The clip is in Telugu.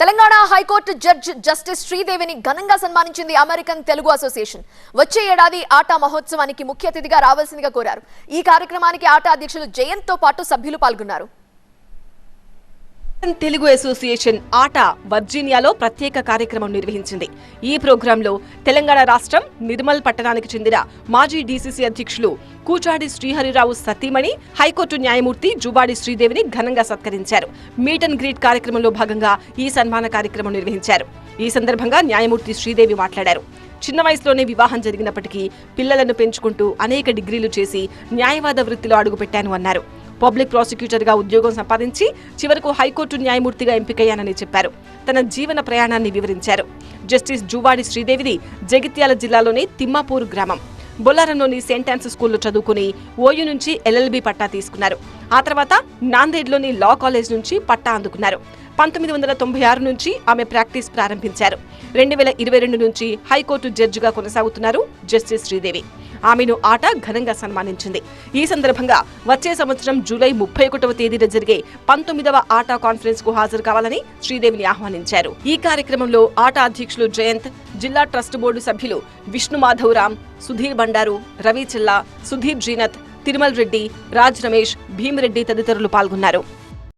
Telangana high court judge justice శ్రీదేవిని ఘనంగా సన్మానించింది అమెరికన్ తెలుగు అసోసియేషన్. వచ్చే ఏడాది ఆటా మహోత్సవానికి ముఖ్య అతిథిగా రావాల్సిందిగా కోరారు. ఈ కార్యక్రమానికి ఆటా అధ్యక్షులు జయంత్తో పాటు సభ్యులు పాల్గొన్నారు. తెలుగు అసోసియేషన్ ఆట వర్జీనియాలో ప్రత్యేక కార్యక్రమం నిర్వహించింది. ఈ ప్రోగ్రాంలో తెలంగాణ రాష్ట్రం నిర్మల్ పట్టణానికి చెందిన మాజీ డీసీసీ అధ్యక్షులు కూచాడి శ్రీహరిరావు సతీమణి హైకోర్టు న్యాయమూర్తి జుబాడి శ్రీదేవిని ఘనంగా సత్కరించారు. మీట్ అండ్ గ్రీట్ కార్యక్రమంలో భాగంగా ఈ సన్మాన కార్యక్రమం నిర్వహించారు. ఈ సందర్భంగా న్యాయమూర్తి శ్రీదేవి మాట్లాడారు. చిన్న వయసులోనే వివాహం జరిగినప్పటికీ పిల్లలను పెంచుకుంటూ అనేక డిగ్రీలు చేసి న్యాయవాద వృత్తిలో అడుగుపెట్టాను అన్నారు. పబ్లిక్ ప్రాసిక్యూటర్గా ఉద్యోగం సంపాదించి చివరకు హైకోర్టు న్యాయమూర్తిగా ఎంపికయ్యానని చెప్పారు. తన జీవన ప్రయాణాన్ని వివరించారు. జస్టిస్ జువాడి శ్రీదేవిది జగిత్యాల జిల్లాలోని తిమ్మాపూర్ గ్రామం. బొల్లారంలోని సెయింట్ ఆన్స్ స్కూల్లో చదువుకుని ఓయూ నుంచి ఎల్ఎల్బి పట్టా తీసుకున్నారు. ఆ తర్వాత నాందేడ్లోని లా కాలేజ్ నుంచి పట్టా అందుకున్నారు. పంతొమ్మిది వందల తొంభై ఆరు నుంచి ఆమె ప్రాక్టీస్ ప్రారంభించారు. రెండు వేల ఇరవై రెండు నుంచి హైకోర్టు జడ్జిగా కొనసాగుతున్నారు జస్టిస్ శ్రీదేవి. ఆమెను ఆట ఘనంగా సన్మానించింది. ఈ సందర్భంగా వచ్చే సంవత్సరం జూలై ముప్పై ఒకటవ తేదీన జరిగే పంతొమ్మిదవ ఆట కాన్ఫరెన్స్కు హాజరు కావాలని శ్రీదేవిని ఆహ్వానించారు. ఈ కార్యక్రమంలో ఆట అధ్యక్షులు జయంత్ జిల్లా ట్రస్ట్ బోర్డు సభ్యులు విష్ణు మాధవరాం సుధీర్ బండారు రవి చిల్లా సుధీర్ జీనత్ తిరుమల్ రెడ్డి రాజ్ రమేష్ భీమిరెడ్డి తదితరులు పాల్గొన్నారు.